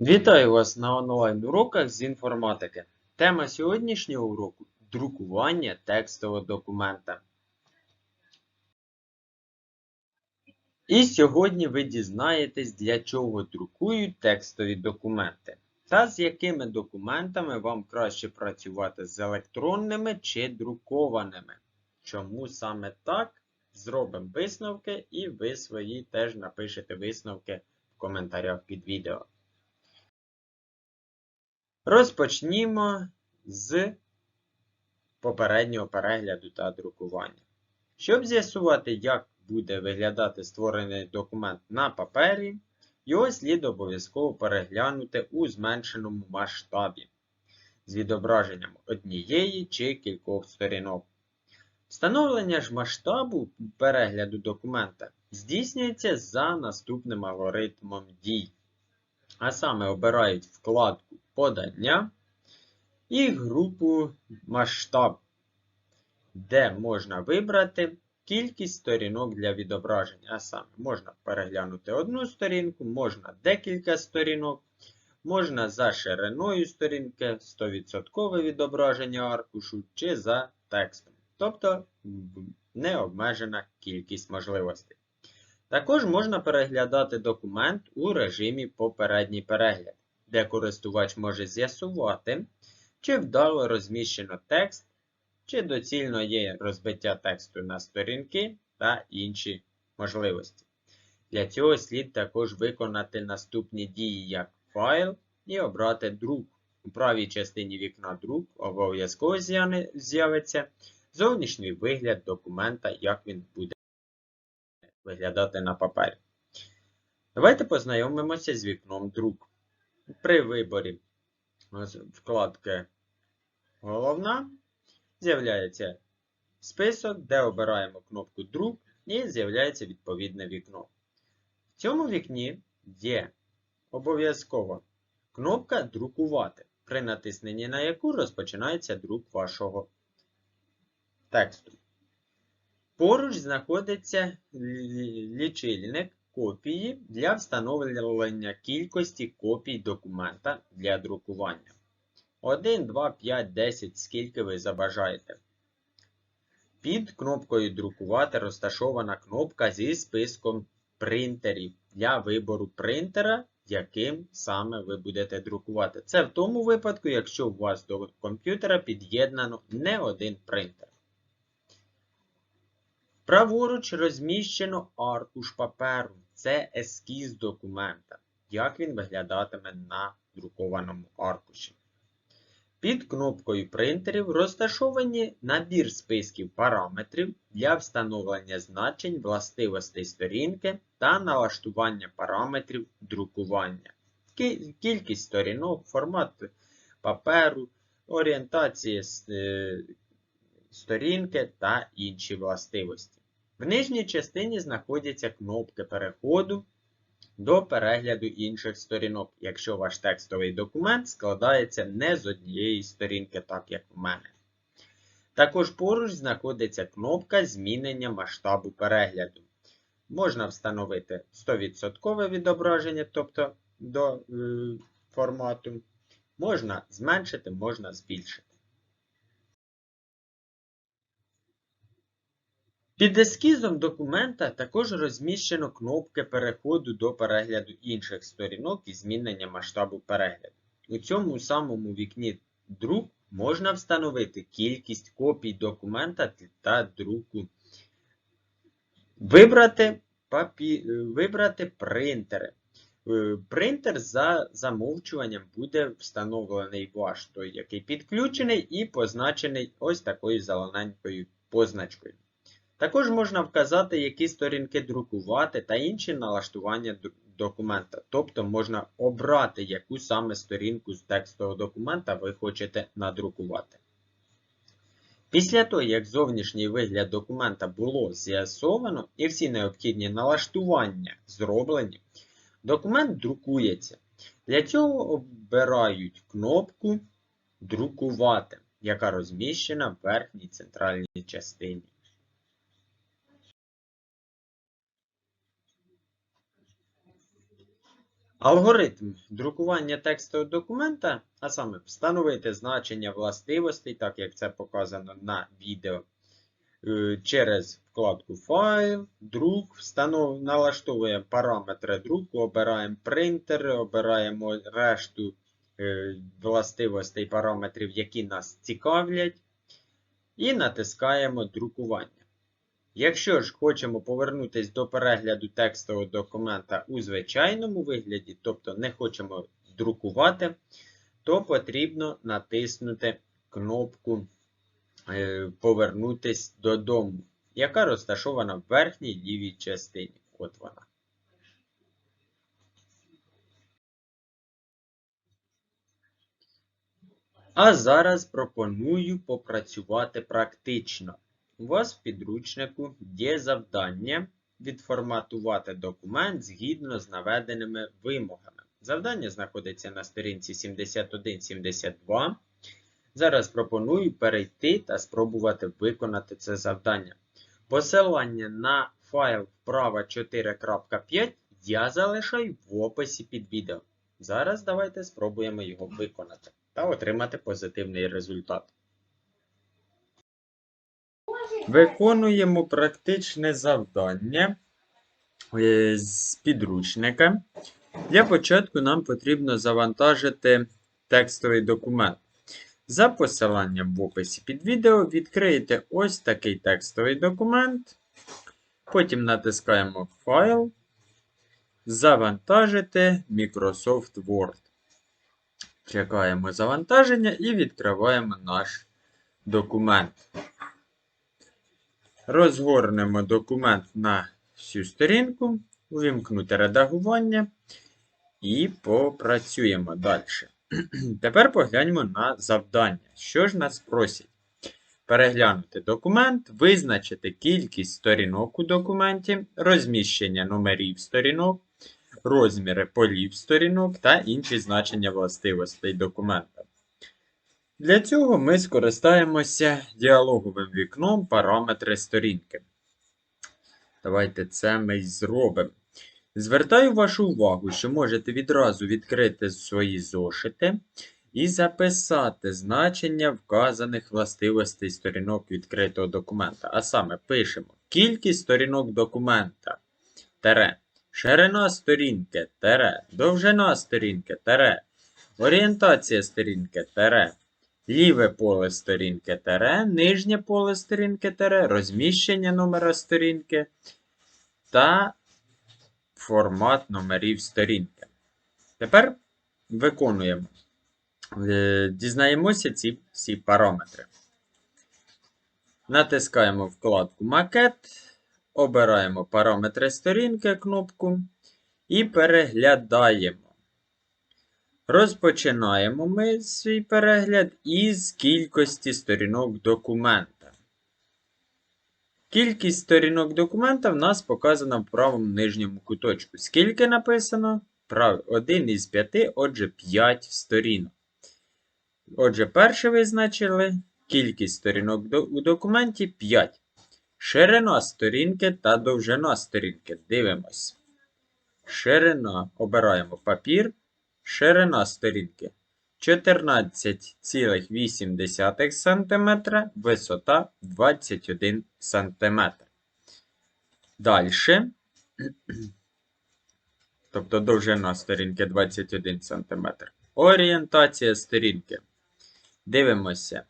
Вітаю вас на онлайн-уроках з інформатики. Тема сьогоднішнього уроку друкування текстового документа. І сьогодні ви дізнаєтесь, для чого друкують текстові документи та з якими документами вам краще працювати з електронними чи друкованими. Чому саме так? Зробимо висновки, і ви свої теж напишете висновки в коментарях під відео. Розпочнімо з попереднього перегляду та друкування. Щоб з'ясувати, як буде виглядати створений документ на папері, його слід обов'язково переглянути у зменшеному масштабі з відображенням однієї чи кількох сторінок. Встановлення ж масштабу перегляду документа здійснюється за наступним алгоритмом дій. А саме обирають вкладку Подання і групу Масштаб, де можна вибрати кількість сторінок для відображення. А саме можна переглянути одну сторінку, можна декілька сторінок, можна за шириною сторінки 100% відображення аркушу чи за текстом. Тобто необмежена кількість можливостей. Також можна переглядати документ у режимі Попередній перегляд, де користувач може з'ясувати, чи вдало розміщено текст, чи доцільно є розбиття тексту на сторінки та інші можливості. Для цього слід також виконати наступні дії, як файл і обрати друк. У правій частині вікна друк обов'язково з'явиться зовнішній вигляд документа, як він буде виглядати на папері. Давайте познайомимося з вікном друк. При виборі вкладки Головна з'являється список, де обираємо кнопку Друк і з'являється відповідне вікно. В цьому вікні є обов'язково кнопка Друкувати, при натисненні на яку розпочинається друк вашого тексту. Поруч знаходиться лічильник копії для встановлення кількості копій документа для друкування. 1, 2, 5, 10, скільки ви забажаєте. Під кнопкою Друкувати розташована кнопка зі списком принтерів для вибору принтера, яким саме ви будете друкувати. Це в тому випадку, якщо у вас до комп'ютера під'єднано не один принтер. Праворуч розміщено аркуш паперу. Це ескіз документа, як він виглядатиме на друкованому аркуші. Під кнопкою принтерів розташовані набір списків параметрів для встановлення значень властивостей сторінки та налаштування параметрів друкування, кількість сторінок, формат паперу, орієнтація сторінки та інші властивості. В нижній частині знаходяться кнопки переходу до перегляду інших сторінок, якщо ваш текстовий документ складається не з однієї сторінки, так як в мене. Також поруч знаходиться кнопка змінення масштабу перегляду. Можна встановити 100% відображення, тобто до е, формату. Можна зменшити, можна збільшити. Під ескізом документа також розміщено кнопки переходу до перегляду інших сторінок і змінення масштабу перегляду. У цьому самому вікні друк можна встановити кількість копій документа та друку. Вибрати, папі... Вибрати принтери. Е, принтер за замовчуванням буде встановлений ваш той, який підключений, і позначений ось такою зелененькою позначкою. Також можна вказати, які сторінки друкувати та інші налаштування документа. Тобто можна обрати, яку саме сторінку з текстового документа ви хочете надрукувати. Після того, як зовнішній вигляд документа було з'ясовано і всі необхідні налаштування зроблені, документ друкується. Для цього обирають кнопку Друкувати, яка розміщена в верхній центральній частині. Алгоритм друкування текстового документа, а саме встановити значення властивостей, так як це показано на відео, е, через вкладку Файл, друк, встанов... налаштовуємо параметри друку, обираємо принтер, обираємо решту е, властивостей параметрів, які нас цікавлять, і натискаємо друкування. Якщо ж хочемо повернутися до перегляду текстового документа у звичайному вигляді, тобто не хочемо друкувати, то потрібно натиснути кнопку е, Повернутись додому, яка розташована в верхній лівій частині. От вона. А зараз пропоную попрацювати практично. У вас в підручнику є завдання відформатувати документ згідно з наведеними вимогами. Завдання знаходиться на сторінці 71-72. Зараз пропоную перейти та спробувати виконати це завдання. Посилання на файл вправа 4.5 я залишаю в описі під відео. Зараз давайте спробуємо його виконати та отримати позитивний результат. Виконуємо практичне завдання е, з підручника. Для початку нам потрібно завантажити текстовий документ. За посиланням в описі під відео відкриєте ось такий текстовий документ. Потім натискаємо Файл, Завантажити Microsoft Word. Чекаємо завантаження і відкриваємо наш документ. Розгорнемо документ на всю сторінку, увімкнути редагування і попрацюємо далі. Тепер погляньмо на завдання. Що ж нас просять? Переглянути документ, визначити кількість сторінок у документі, розміщення номерів сторінок, розміри полів сторінок та інші значення властивостей документа. Для цього ми скористаємося діалоговим вікном параметри сторінки. Давайте це ми й зробимо. Звертаю вашу увагу, що можете відразу відкрити свої зошити і записати значення вказаних властивостей сторінок відкритого документа. А саме пишемо кількість сторінок документа, тере, ширина сторінки, тере, довжина сторінки, тере, орієнтація сторінки, тере, ліве поле сторінки, тере, нижнє поле сторінки, тере, розміщення номера сторінки та формат номерів сторінки. Тепер виконуємо. Е, дізнаємося ці всі параметри. Натискаємо вкладку Макет, обираємо параметри сторінки кнопку і переглядаємо. Розпочинаємо ми свій перегляд із кількості сторінок документа. Кількість сторінок документа в нас показана в правому нижньому куточку. Скільки написано? 1 із 5, отже, 5 сторінок. Отже, перше визначили кількість сторінок у документі 5. Ширина сторінки та довжина сторінки. Дивимось. Ширина обираємо папір. Ширина сторінки 14,8 см, висота 21 см. Далі. Тобто довжина сторінки 21 см. Орієнтація сторінки. Дивимося.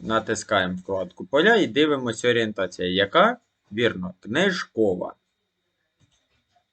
Натискаємо вкладку поля і дивимося орієнтація. Яка? Вірно, книжкова.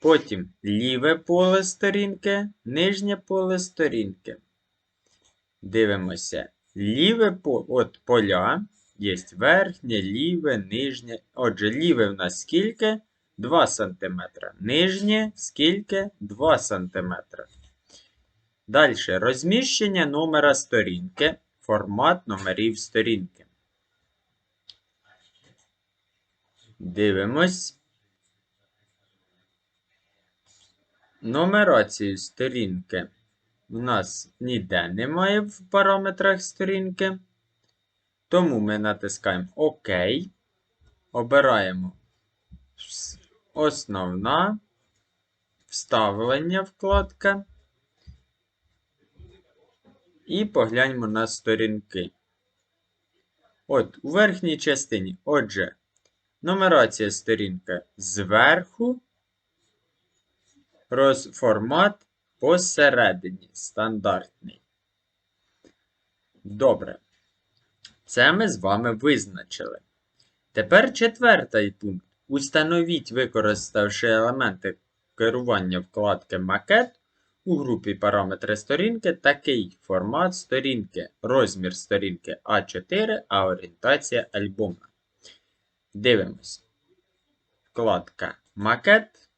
Потім ліве поле сторінки, нижнє поле сторінки. Дивимося. Ліве поле, от поля. Є верхнє, ліве, нижнє. Отже, ліве в нас скільки? 2 см. Нижнє скільки? 2 см. Далі розміщення номера сторінки, формат номерів сторінки. Дивимось. Нумерацію сторінки у нас ніде немає в параметрах сторінки. Тому ми натискаємо ОК. Обираємо основна, вставлення вкладка. І погляньмо на сторінки. От, у верхній частині. Отже, нумерація сторінка зверху, розформат посередині. Стандартний. Добре. Це ми з вами визначили. Тепер четвертий пункт. Установіть, використавши елементи керування вкладки Макет у групі параметри сторінки такий формат сторінки, розмір сторінки А4, а орієнтація альбома. Дивимось. Вкладка Макет.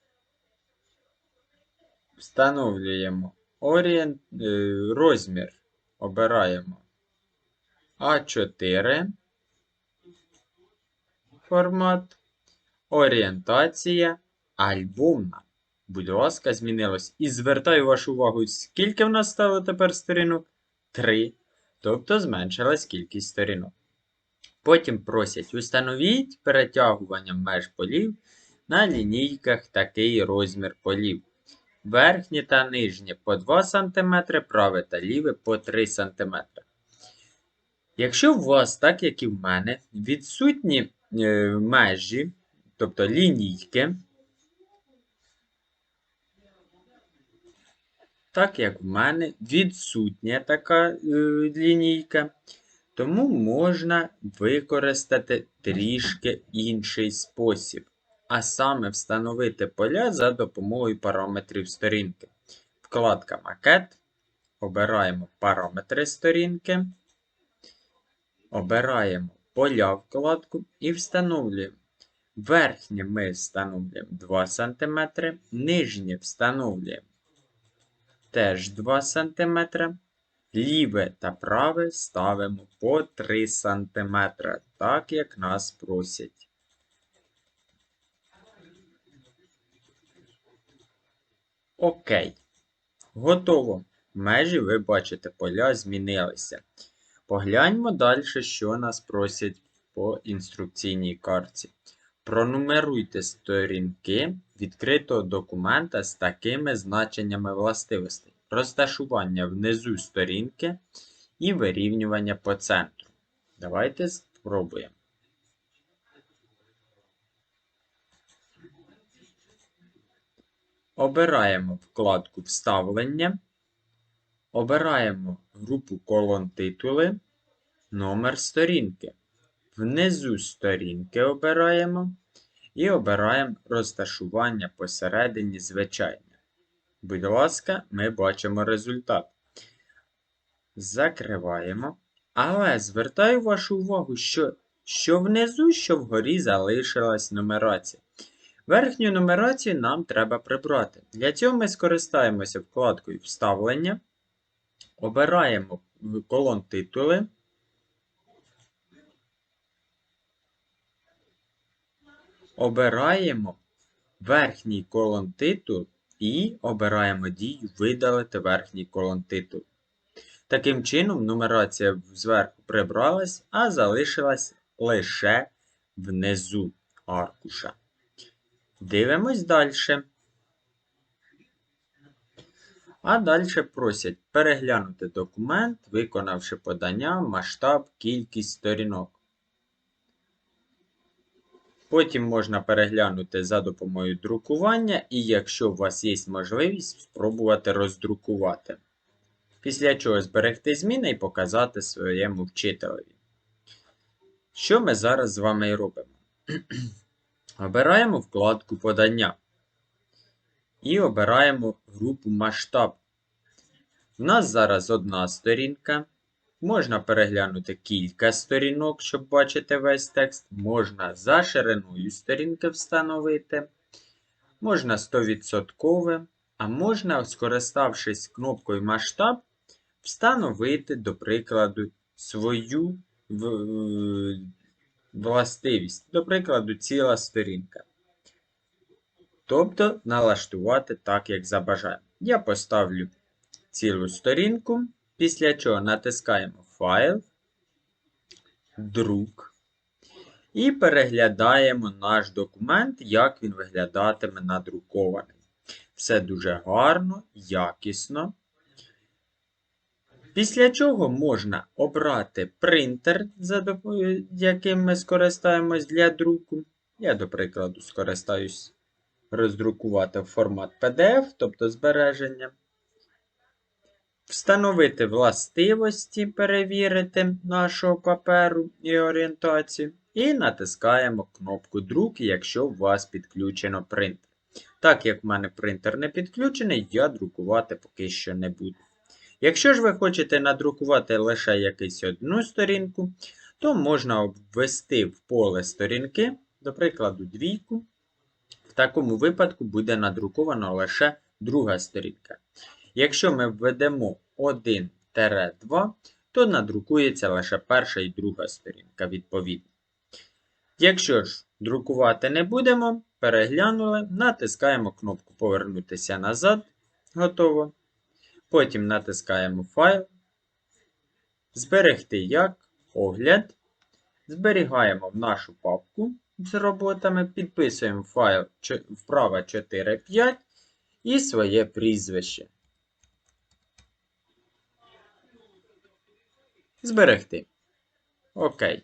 Встановлюємо орієнт... е, розмір. Обираємо А4 формат. Орієнтація альбомна. Будь ласка, змінилось. І звертаю вашу увагу, скільки в нас стало тепер сторінок? Три. Тобто зменшилась кількість сторінок. Потім просять установіть перетягування меж полів на лінійках такий розмір полів. Верхні та нижні по 2 см, праве та ліве по 3 см. Якщо у вас, так як і в мене, відсутні е, межі, тобто лінійки, так як в мене відсутня така е, лінійка, тому можна використати трішки інший спосіб, а саме встановити поля за допомогою параметрів сторінки. Вкладка Макет. Обираємо параметри сторінки. Обираємо поля вкладку і встановлюємо. Верхнє ми встановлюємо 2 см, нижнє встановлюємо теж 2 см. Ліве та праве ставимо по 3 см, так як нас просять. Окей. Готово. Межі, ви бачите, поля змінилися. Погляньмо далі, що нас просять по інструкційній карті. Пронумеруйте сторінки відкритого документа з такими значеннями властивостей: розташування внизу сторінки і вирівнювання по центру. Давайте спробуємо. Обираємо вкладку Вставлення. Обираємо групу колон титули, номер сторінки. Внизу сторінки обираємо і обираємо розташування посередині звичайне. Будь ласка, ми бачимо результат. Закриваємо. Але звертаю вашу увагу, що що внизу, що вгорі залишилась нумерація. Верхню нумерацію нам треба прибрати. Для цього ми скористаємося вкладкою Вставлення. Обираємо колон титули. Обираємо верхній колон титул і обираємо дію Видалити верхній колон титул. Таким чином, нумерація зверху прибралась, а залишилась лише внизу аркуша. Дивимось далі. А далі просять переглянути документ, виконавши подання, масштаб, кількість сторінок. Потім можна переглянути за допомогою друкування, і якщо у вас є можливість, спробувати роздрукувати. Після чого зберегти зміни і показати своєму вчителеві. Що ми зараз з вами і робимо? Обираємо вкладку подання. І обираємо групу масштаб. У нас зараз одна сторінка. Можна переглянути кілька сторінок, щоб бачити весь текст. Можна за шириною сторінки встановити. Можна 100%, а можна, скориставшись кнопкою масштаб, встановити, до прикладу, свою властивість. До прикладу, ціла сторінка. Тобто налаштувати так, як забажаємо. Я поставлю цілу сторінку. Після чого натискаємо Файл, Друк. І переглядаємо наш документ, як він виглядатиме надрукований. Все дуже гарно, якісно. Після чого можна обрати принтер, за яким ми скористаємось для друку. Я, до прикладу, скористаюсь роздрукувати формат PDF, тобто збереження. Встановити властивості, перевірити нашого паперу і орієнтацію. І натискаємо кнопку Друк, якщо у вас підключено принтер. Так як в мене принтер не підключений, я друкувати поки що не буду. Якщо ж ви хочете надрукувати лише якусь одну сторінку, то можна ввести в поле сторінки, до прикладу, двійку. В такому випадку буде надруковано лише друга сторінка. Якщо ми введемо 1-2, то надрукується лише перша і друга сторінка відповідно. Якщо ж друкувати не будемо, переглянули, натискаємо кнопку Повернутися назад. Готово. Потім натискаємо Файл. Зберегти як огляд. Зберігаємо в нашу папку з роботами, підписуємо файл вправа 4.5 і своє прізвище. Зберегти. Окей.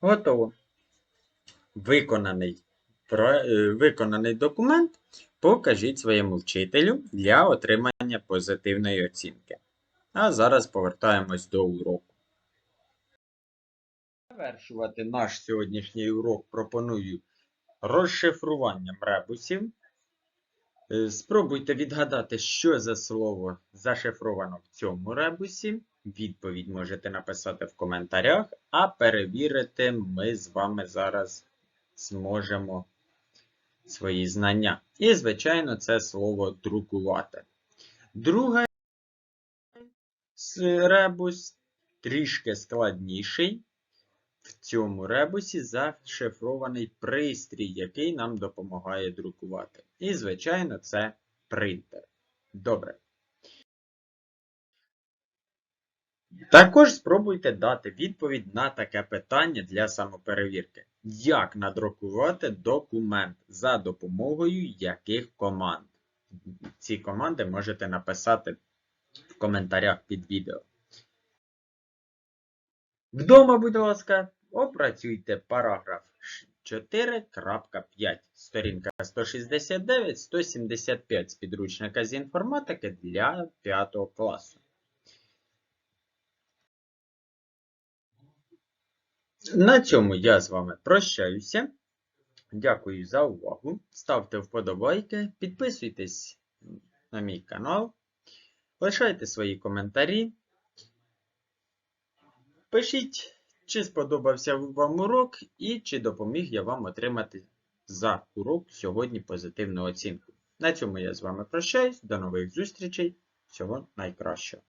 Готово. Виконаний, е, виконаний документ покажіть своєму вчителю для отримання позитивної оцінки. А зараз повертаємось до уроку. Завершувати наш сьогоднішній урок пропоную розшифруванням ребусів. Е, Спробуйте відгадати, що за слово зашифровано в цьому ребусі. Відповідь можете написати в коментарях, а перевірити ми з вами зараз зможемо свої знання. І, звичайно, це слово друкувати. Друге с- ребус трішки складніший. В цьому ребусі зашифрований пристрій, який нам допомагає друкувати. І, звичайно, це принтер. Добре. Також спробуйте дати відповідь на таке питання для самоперевірки. Як надрукувати документ за допомогою яких команд? Ці команди можете написати в коментарях під відео. Вдома, будь ласка, опрацюйте параграф 4.5, сторінка 169-175 з підручника з інформатики для 5 класу. На цьому я з вами прощаюся. Дякую за увагу. Ставте вподобайки, підписуйтесь на мій канал, лишайте свої коментарі. Пишіть, чи сподобався вам урок і чи допоміг я вам отримати за урок сьогодні позитивну оцінку. На цьому я з вами прощаюсь. До нових зустрічей. Всього найкращого.